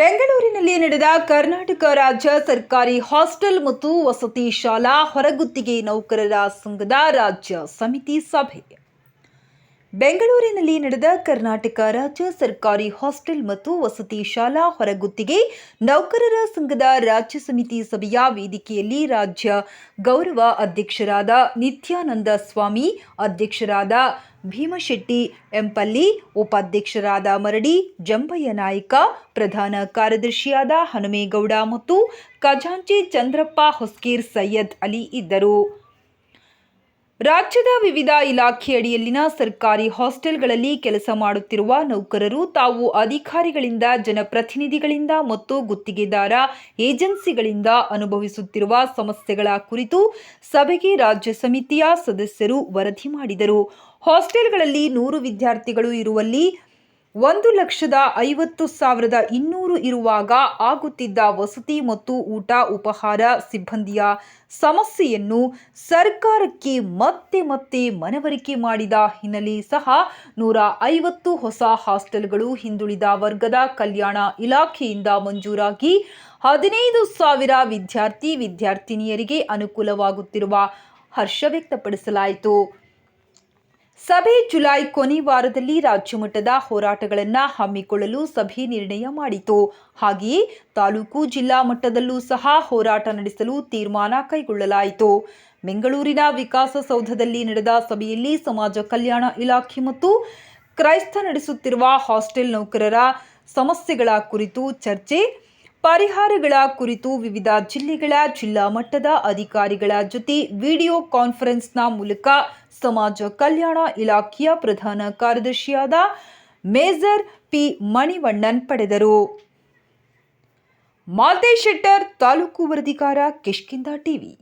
ಬೆಂಗಳೂರಿನಲ್ಲಿ ನಡೆದ ಕರ್ನಾಟಕ ರಾಜ್ಯ ಸರ್ಕಾರಿ ಹಾಸ್ಟೆಲ್ ಮತ್ತು ವಸತಿ ಶಾಲಾ ಹೊರಗುತ್ತಿಗೆ ನೌಕರರ ಸಂಘದ ರಾಜ್ಯ ಸಮಿತಿ ಸಭೆ. ಬೆಂಗಳೂರಿನಲ್ಲಿ ನಡೆದ ಕರ್ನಾಟಕ ರಾಜ್ಯ ಸರ್ಕಾರಿ ಹಾಸ್ಟೆಲ್ ಮತ್ತು ವಸತಿ ಶಾಲಾ ಹೊರಗುತ್ತಿಗೆ ನೌಕರರ ಸಂಘದ ರಾಜ್ಯ ಸಮಿತಿ ಸಭೆಯ ವೇದಿಕೆಯಲ್ಲಿ ರಾಜ್ಯ ಗೌರವ ಅಧ್ಯಕ್ಷರಾದ ನಿತ್ಯಾನಂದ ಸ್ವಾಮಿ, ಅಧ್ಯಕ್ಷರಾದ ಭೀಮಶೆಟ್ಟಿ ಎಂಪಲ್ಲಿ, ಉಪಾಧ್ಯಕ್ಷರಾದ ಮರಡಿ ಜಂಬಯ್ಯ ನಾಯ್ಕ, ಪ್ರಧಾನ ಕಾರ್ಯದರ್ಶಿಯಾದ ಹನುಮೇಗೌಡ ಮತ್ತು ಖಜಾಂಚಿ ಚಂದ್ರಪ್ಪ ಹೊಸ್ಕೀರ್ ಸೈಯದ್ ಅಲಿ ಇದ್ದರು. ರಾಜ್ಯದ ವಿವಿಧ ಇಲಾಖೆಯಡಿಯಲ್ಲಿನ ಸರ್ಕಾರಿ ಹಾಸ್ಟೆಲ್ಗಳಲ್ಲಿ ಕೆಲಸ ಮಾಡುತ್ತಿರುವ ನೌಕರರು ತಾವು ಅಧಿಕಾರಿಗಳಿಂದ, ಜನಪ್ರತಿನಿಧಿಗಳಿಂದ ಮತ್ತು ಗುತ್ತಿಗೆದಾರ ಏಜೆನ್ಸಿಗಳಿಂದ ಅನುಭವಿಸುತ್ತಿರುವ ಸಮಸ್ಯೆಗಳ ಕುರಿತು ಸಭೆಗೆ ರಾಜ್ಯ ಸಮಿತಿಯ ಸದಸ್ಯರು ವರದಿ ಮಾಡಿದರು. ಹಾಸ್ಟೆಲ್ಗಳಲ್ಲಿ ನೂರು ವಿದ್ಯಾರ್ಥಿಗಳು ಇರುವಲ್ಲಿ ಒಂದು ಲಕ್ಷದ ಐವತ್ತು ಸಾವಿರದ ಇನ್ನೂರು ಇರುವಾಗ ಆಗುತ್ತಿದ್ದ ವಸತಿ ಮತ್ತು ಊಟ ಉಪಹಾರ ಸಿಬ್ಬಂದಿಯ ಸಮಸ್ಯೆಯನ್ನು ಸರ್ಕಾರಕ್ಕೆ ಮತ್ತೆ ಮತ್ತೆ ಮನವರಿಕೆ ಮಾಡಿದ ಹಿನ್ನೆಲೆ ಸಹ ನೂರ ಐವತ್ತು ಹೊಸ ಹಾಸ್ಟೆಲ್ಗಳು ಹಿಂದುಳಿದ ವರ್ಗದ ಕಲ್ಯಾಣ ಇಲಾಖೆಯಿಂದ ಮಂಜೂರಾಗಿ ಹದಿನೈದು ಸಾವಿರ ವಿದ್ಯಾರ್ಥಿ ವಿದ್ಯಾರ್ಥಿನಿಯರಿಗೆ ಅನುಕೂಲವಾಗುತ್ತಿರುವ ಹರ್ಷ ವ್ಯಕ್ತಪಡಿಸಲಾಯಿತು. ಸಭೆ ಜುಲೈ ಕೊನೆ ವಾರದಲ್ಲಿ ರಾಜ್ಯ ಮಟ್ಟದ ಹೋರಾಟಗಳನ್ನು ಹಮ್ಮಿಕೊಳ್ಳಲು ಸಭೆ ನಿರ್ಣಯ ಮಾಡಿತು ಹಾಗೆಯೇ ತಾಲೂಕು ಜಿಲ್ಲಾ ಮಟ್ಟದಲ್ಲೂ ಸಹ ಹೋರಾಟ ನಡೆಸಲು ತೀರ್ಮಾನ ಕೈಗೊಳ್ಳಲಾಯಿತು. ಬೆಂಗಳೂರಿನ ವಿಕಾಸಸೌಧದಲ್ಲಿ ನಡೆದ ಸಭೆಯಲ್ಲಿ ಸಮಾಜ ಕಲ್ಯಾಣ ಇಲಾಖೆ ಮತ್ತು ಕ್ರೈಸ್ತ ನಡೆಸುತ್ತಿರುವ ಹಾಸ್ಟೆಲ್ ನೌಕರರ ಸಮಸ್ಯೆಗಳ ಕುರಿತು ಚರ್ಚೆ ಪರಿಹಾರಗಳ ಕುರಿತು ವಿವಿಧ ಜಿಲ್ಲೆಗಳ ಜಿಲ್ಲಾ ಮಟ್ಟದ ಅಧಿಕಾರಿಗಳ ಜೊತೆ ವಿಡಿಯೋ ಕಾನ್ಫರೆನ್ಸ್ನ ಮೂಲಕ ಸಮಾಜ ಕಲ್ಯಾಣ ಇಲಾಖೆಯ ಪ್ರಧಾನ ಕಾರ್ಯದರ್ಶಿಯಾದ ಮೇಜರ್ ಪಿ ಮಣಿವಣ್ಣನ್ ಪಡೆದರು. ಮಾಲ್ತೇಶ್ ಶೆಟ್ಟರ್ ತಾಲೂಕು ವರದಿಗಾರ ಕಿಷ್ಕಿಂದ ಟಿವಿ.